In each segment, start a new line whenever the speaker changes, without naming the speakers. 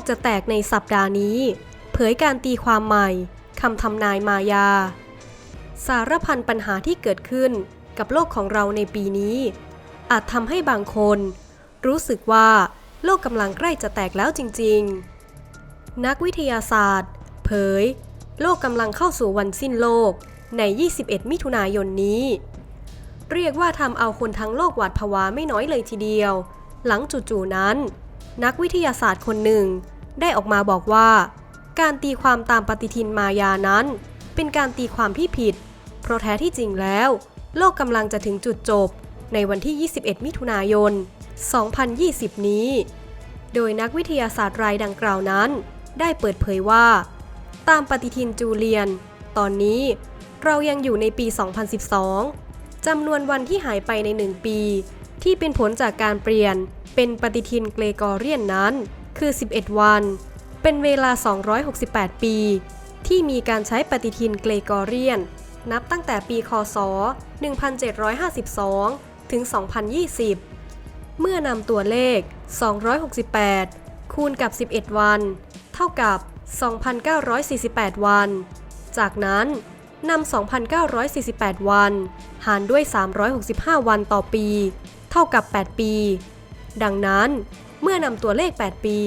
กจะแตกในสัปดาห์นี้ เผยการตีความใหม่คำทำนายมายา สารพันปัญหาที่เกิดขึ้นกับโลกของเราในปีนี้ อาจทำให้บางคน รู้สึกว่าโลกกำลังใกล้จะแตกแล้วจริง ๆ นักวิทยาศาสตร์ เผย โลกกำลังเข้าสู่วันสิ้นโลกใน 21 มิถุนายนนี้ เรียกว่าทำเอาคนทั้งโลกหวาดผวาไม่น้อยเลยทีเดียว หลังจู่ๆนั้น นักวิทยาศาสตร์คนหนึ่ง ได้ออกมาบอกว่า การตีความตามปฏิทินมายานั้น เป็นการตีความที่ผิด เพราะแท้ที่จริงแล้ว โลกกำลังจะถึงจุดจบในวันที่ 21 มิถุนายน 2020 นี้ โดยนักวิทยาศาสตร์รายดังกล่าวนั้น ได้เปิดเผยว่า ตามปฏิทินจูเลียน ตอนนี้เรายังอยู่ในปี 2012จำนวนวันที่หายไปในหนึ่งปี ที่เป็นผลจากการเปลี่ยน เป็นปฏิทินเกรกอเรียนนั้น คือ 11 วัน เป็นเวลา 268 ปี ที่มีการใช้ปฏิทินเกรกอเรียน นับตั้งแต่ปีคศ 1752 ถึง 2020 เมื่อนำตัวเลข 268 คูณกับ 11 วัน เท่ากับ 2,948 วัน จากนั้นนำ 2,948 วัน หารด้วย 365 วันต่อปี เท่ากับ 8 ปี ดังนั้นเมื่อนำตัวเลข 8 ปี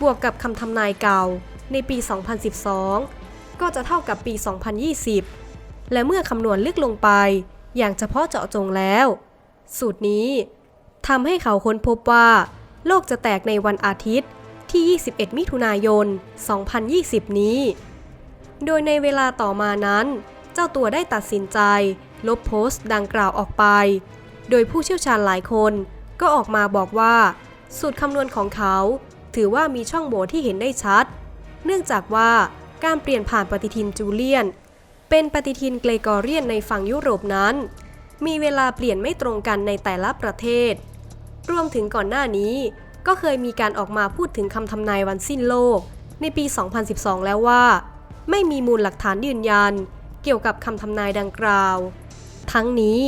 บวกกับคำทำนายเก่าในปี 2012 ก็จะเท่ากับปี 2020 และเมื่อคำนวณลึกลงไป อย่างเฉพาะเจาะจงแล้ว สูตรนี้ทำให้เขาค้นพบว่า โลกจะแตกในวันอาทิตย์ที่ 21 มิถุนายน 2020 นี้ โดยในเวลาต่อมานั้น เจ้าตัวได้ตัดสินใจ ลบโพสต์ดังกล่าวออกไป โดยผู้เชี่ยวชาญหลายคน ก็ออกมาบอกว่า สูตรคำนวณของเขา ถือว่ามีช่องโหว่ที่เห็นได้ชัด เนื่องจากว่าการเปลี่ยนผ่านปฏิทินจูเลียน เป็นปฏิทินเกรกอเรียนในฝั่งยุโรปนั้น มีเวลาเปลี่ยนไม่ตรงกันในแต่ละประเทศ รวมถึงก่อนหน้านี้ ก็เคยมีการออกมาพูดถึงคำทำนายวันสิ้นโลก ในปี 2012 แล้วว่า ไม่มีมูลหลักฐานยืนยัน เกี่ยวกับคำทำนายดังกล่าว ทั้งนี้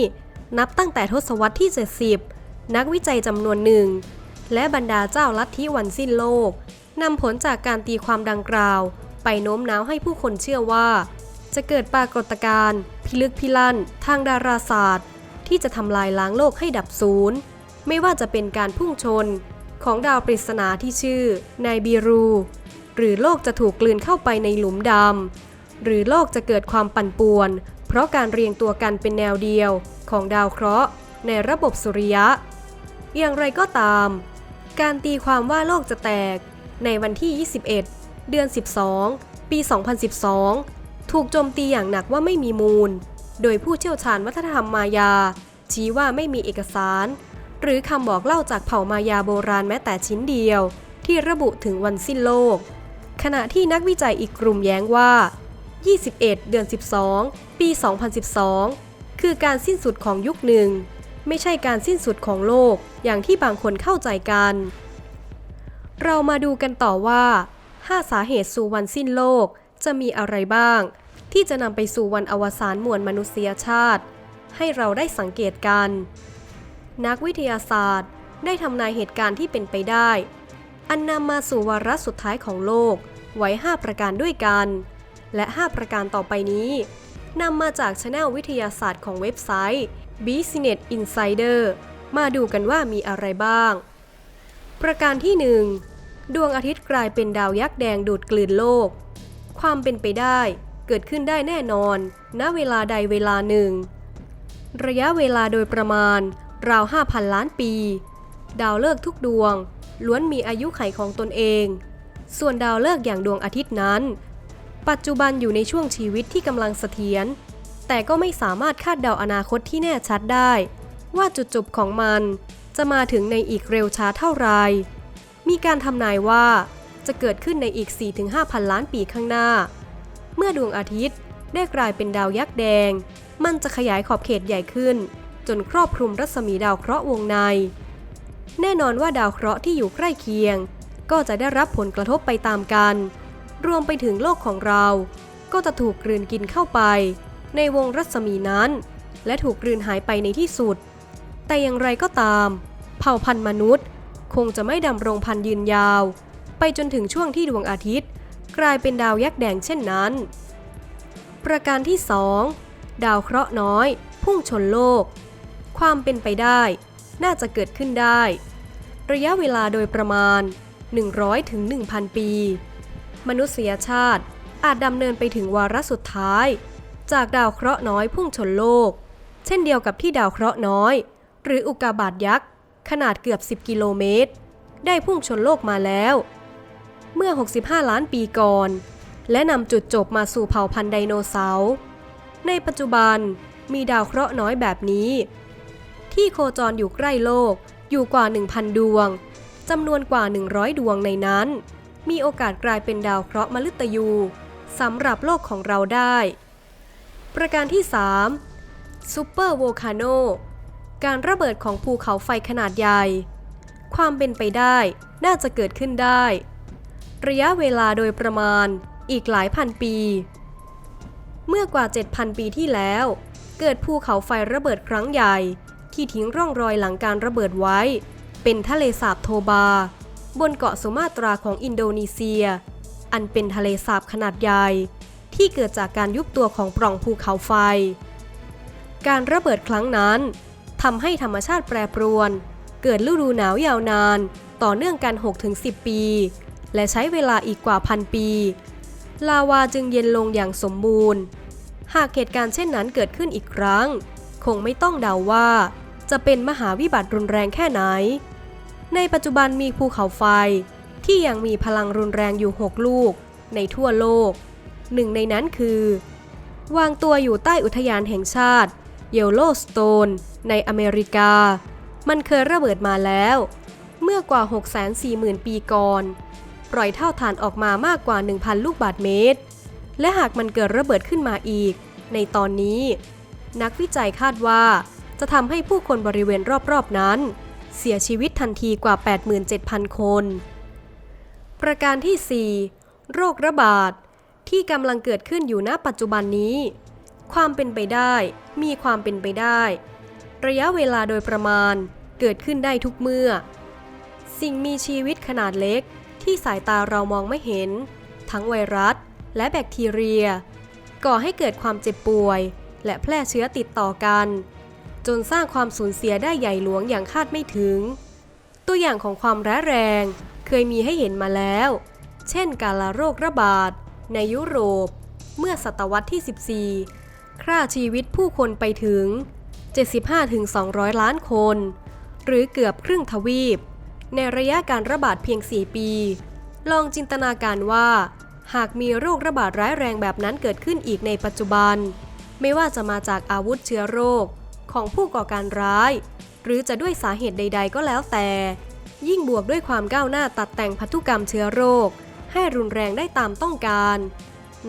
นับตั้งแต่ทศวรรษที่ 70 นักวิจัยจำนวนหนึ่ง และบรรดาเจ้าลัทธิวันสิ้นโลกนำผลจากการตีความดังกล่าว ไปโน้มน้าวให้ผู้คนเชื่อว่า จะเกิดปรากฏการณ์พิลึกพิลั่น ทางดาราศาสตร์ ที่จะทำลายล้างโลกให้ดับศูนย์ไม่ว่าจะเป็นการพุ่งชน ของดาวปริศนาที่ชื่อนายบีรู หรือโลกจะถูกกลืนเข้าไปในหลุมดำหรือโลกจะเกิดความปั่นป่วน เพราะการเรียงตัวกันเป็นแนวเดียว ของดาวเคราะห์ ในระบบสุริยะ อย่างไรก็ตาม การตีความว่าโลกจะแตก ในวันที่ 21 เดือน 12 ปี 2012 ถูกโจมตีอย่างหนักว่าไม่มีมูล โดยผู้เชี่ยวชาญวัฒนธรรมมายา ชี้ว่าไม่มีเอกสาร หรือคำบอกเล่าจากเผ่ามายาโบราณแม้แต่ชิ้นเดียว ที่ระบุถึงวันสิ้นโลก ขณะที่นักวิจัยอีกกลุ่มแย้งว่า 21 เดือน 12 ปี 2012 คือการสิ้นสุดของยุคหนึ่ง ไม่ใช่การสิ้นสุดของโลกอย่างที่บางคนเข้าใจกัน เรามาดูกันต่อว่า 5 สาเหตุสู่วันสิ้นโลกจะมีอะไรบ้าง ที่จะนำไปสู่วันอวสานมวลมนุษยชาติ ให้เราได้สังเกตกัน นักวิทยาศาสตร์ได้ทำนายเหตุการณ์ที่เป็นไปได้ อันนำมาสู่วาระสุดท้ายของโลกไว้ 5 ประการด้วยกัน และ 5 ประการต่อไปนี้นำมาจากช anel วิทยาศาสตร์ของเว็บไซต์ Business Insider มาดูกันว่ามีอะไรบ้าง ประการที่ 1 ดวงอาทิตย์กลายเป็นดาวยักษ์แดงดูดกลืนโลก ความเป็นไปได้เกิดขึ้นได้แน่นอน ณ เวลาใดเวลาหนึ่ง ระยะเวลาโดยประมาณ ราว 5,000 ล้านปี ดาวฤกษ์ทุกดวง ล้วนมีอายุไขของตนเอง ส่วนดาวฤกษ์อย่างดวงอาทิตย์นั้น ปัจจุบันอยู่ในช่วงชีวิตที่กำลังเสถียร แต่ก็ไม่สามารถคาดเดาอนาคตที่แน่ชัดได้ ว่าจุดจบของมันจะมาถึงในอีกเร็วช้าเท่าไร มีการทำนายว่าจะเกิดขึ้นในอีก 4-5,000ล้านปีข้างหน้า เมื่อดวงอาทิตย์ได้กลายเป็นดาวยักษ์แดง มันจะขยายขอบเขตใหญ่ขึ้น จนครอบคลุมรัศมีดาวเคราะห์วงใน แน่นอนว่าดาวเคราะห์ที่อยู่ใกล้เคียง ก็จะได้รับผลกระทบไปตามกัน รวมไปถึงโลกของเรา ก็จะถูกกลืนกินเข้าไป ในวงรัศมีนั้น และถูกกลืนหายไปในที่สุด แต่อย่างไรก็ตาม เผ่าพันธุ์มนุษย์ คงจะไม่ดำรงพันธุ์ยืนยาว ไปจนถึงช่วงที่ดวงอาทิตย์ กลายเป็นดาวยักษ์แดงเช่นนั้น ประการที่ 2 ดาวเคราะห์น้อย พุ่งชนโลก ความเป็นไปได้ น่าจะเกิดขึ้นได้ ระยะเวลาโดยประมาณ 100ถึง1,000ปี มนุษยชาติอาจดำเนินไปถึงวาระสุดท้าย จากดาวเคราะห์น้อยพุ่งชนโลก เช่นเดียวกับที่ดาวเคราะห์น้อย หรืออุกาบาตยักษ์ ขนาดเกือบ 10 กิโลเมตร ได้พุ่งชนโลกมาแล้ว เมื่อ 65 ล้านปีก่อน และนำจุดจบมาสู่เผ่าพันธุ์ไดโนเสาร์ในปัจจุบันมีดาวเคราะห์น้อยแบบนี้ ที่โคจรอยู่ใกล้โลกอยู่กว่า 1,000 ดวงจำนวนกว่า 100 ดวงในนั้น มีโอกาสกลายเป็นดาวเคราะห์มฤตยูสำหรับโลกของเราได้ ประการที่ 3. ซูเปอร์โวลคาโนการระเบิดของภูเขาไฟขนาดใหญ่ ความเป็นไปได้น่าจะเกิดขึ้นได้ ระยะเวลาโดยประมาณอีกหลายพันปี เมื่อกว่า 7,000 ปีที่แล้ว เกิดภูเขาไฟระเบิดครั้งใหญ่ ที่ทิ้งร่องรอยหลังการระเบิดไว้ เป็นทะเลสาบโทบา บนเกาะสุมาตราของอินโดนีเซีย อันเป็นทะเลสาบขนาดใหญ่ ที่เกิดจากการยุบตัวของปล่องภูเขาไฟ การระเบิดครั้งนั้นทำให้ธรรมชาติแปรปรวน เกิดฤดูหนาวยาวนาน ต่อเนื่องกัน 6-10 ปี และใช้เวลาอีกกว่าพันปี ลาวาจึงเย็นลงอย่างสมบูรณ์ หากเหตุการณ์เช่นนั้นเกิดขึ้นอีกครั้ง คงไม่ต้องเดาว่า จะเป็นมหาวิบัติรุนแรงแค่ไหน ในปัจจุบันมีภูเขาไฟที่ยังมีพลังรุนแรงอยู่ 6 ลูกในทั่วโลก หนึ่งในนั้นคือ วางตัวอยู่ใต้อุทยานแห่งชาติเยลโลสโตนในอเมริกา มันเคยระเบิดมาแล้ว เมื่อกว่า 640,000 ปีก่อน ปล่อยเท่าฐานออกมามากกว่า 1,000 ลูกบาศก์เมตร และหากมันเกิดระเบิดขึ้นมาอีก ในตอนนี้ นักวิจัยคาดว่าจะทำให้ผู้คนบริเวณรอบๆนั้น เสียชีวิตทันทีกว่า 87,000 คน ประการที่ 4 โรคระบาด ที่กำลังเกิดขึ้นอยู่ณปัจจุบันนี้ ความเป็นไปได้ มีความเป็นไปได้ ระยะเวลาโดยประมาณเกิดขึ้นได้ทุกเมื่อ สิ่งมีชีวิตขนาดเล็กที่สายตาเรามองไม่เห็น ทั้งไวรัส และแบคทีเรีย ก่อให้เกิดความเจ็บป่วย และแพร่เชื้อติดต่อกัน จนสร้างความสูญเสียได้ใหญ่หลวงอย่างคาดไม่ถึง ตัวอย่างของความร้ายแรงเคยมีให้เห็นมาแล้ว เช่น การละโรคระบาด ในยุโรป เมื่อศตวรรษที่ 14 ฆ่าชีวิตผู้คนไปถึง 75-200 ล้านคน หรือเกือบครึ่งทวีป ในระยะการระบาดเพียง 4 ปี ลองจินตนาการว่า หากมีโรคระบาดร้ายแรงแบบนั้นเกิดขึ้นอีกในปัจจุบัน ไม่ว่าจะมาจากอาวุธเชื้อโรคของผู้ก่อการร้าย หรือจะด้วยสาเหตุใด ๆ ก็แล้วแต่ ยิ่งบวกด้วยความก้าวหน้าตัดแต่งพันธุกรรมเชื้อโรค ให้รุนแรงได้ตามต้องการ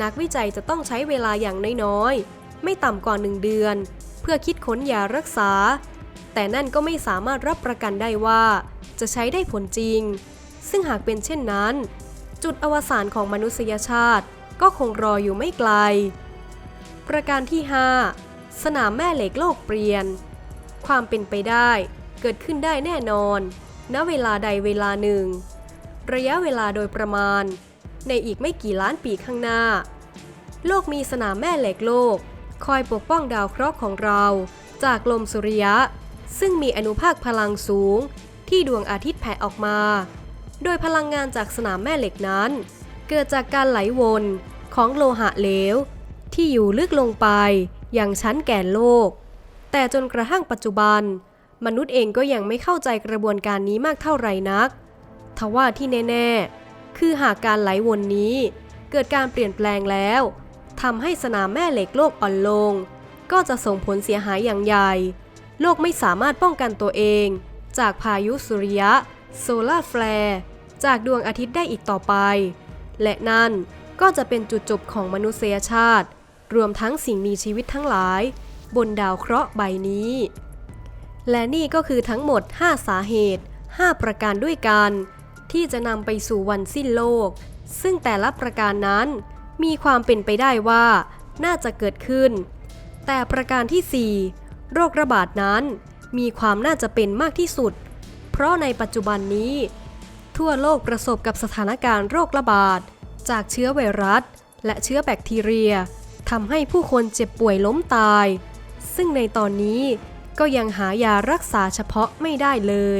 นักวิจัยจะต้องใช้เวลาอย่างน้อยๆ ไม่ต่ำกว่าหนึ่งเดือน เพื่อคิดค้นยารักษา แต่นั่นก็ไม่สามารถรับประกันได้ว่า จะใช้ได้ผลจริง ซึ่งหากเป็นเช่นนั้น จุดอวสานของมนุษยชาติก็คงรออยู่ไม่ไกล ประการที่ 5 สนามแม่เหล็กโลกเปลี่ยน ความเป็นไปได้เกิดขึ้นได้แน่นอน ณ เวลาใดเวลาหนึ่ง ระยะเวลาโดยประมาณ ในอีกไม่กี่ล้านปีข้างหน้า โลกมีสนามแม่เหล็กโลก คอยปกป้องดาวเคราะห์ของเรา จากลมสุริยะ ซึ่งมีอนุภาคพลังสูง ที่ดวงอาทิตย์แผ่ออกมา โดยพลังงานจากสนามแม่เหล็กนั้น เกิดจากการไหลวนของโลหะเหลว ที่อยู่ลึกลงไปอย่างชั้นแก่นโลก แต่จนกระทั่งปัจจุบัน มนุษย์เองก็ยังไม่เข้าใจกระบวนการนี้มากเท่าไหร่นัก ทว่าที่แน่ๆ คือหากการไหลวนนี้เกิดการเปลี่ยนแปลงแล้วทำให้สนามแม่เหล็กโลกอ่อนลง ก็จะส่งผลเสียหายอย่างใหญ่ โลกไม่สามารถป้องกันตัวเอง จากพายุสุริยะ โซลาร์แฟร์ จากดวงอาทิตย์ได้อีกต่อไป และนั่นก็จะเป็นจุดจบของมนุษยชาติ รวมทั้งสิ่งมีชีวิตทั้งหลาย บนดาวเคราะห์ใบนี้ และนี่ก็คือทั้งหมด 5 สาเหตุ 5 ประการด้วยกัน ที่จะนำไปสู่วันสิ้นโลก ซึ่งแต่ละประการนั้น มีความเป็นไปได้ว่าน่าจะเกิดขึ้น แต่ประการที่ 4 โรคระบาดนั้นมีความน่าจะเป็นมากที่สุด เพราะในปัจจุบันนี้ ทั่วโลกประสบกับสถานการณ์โรคระบาด จากเชื้อไวรัส และเชื้อแบคทีเรียทำให้ผู้คนเจ็บป่วยล้มตาย ซึ่งในตอนนี้ก็ยังหายารักษาเฉพาะไม่ได้เลย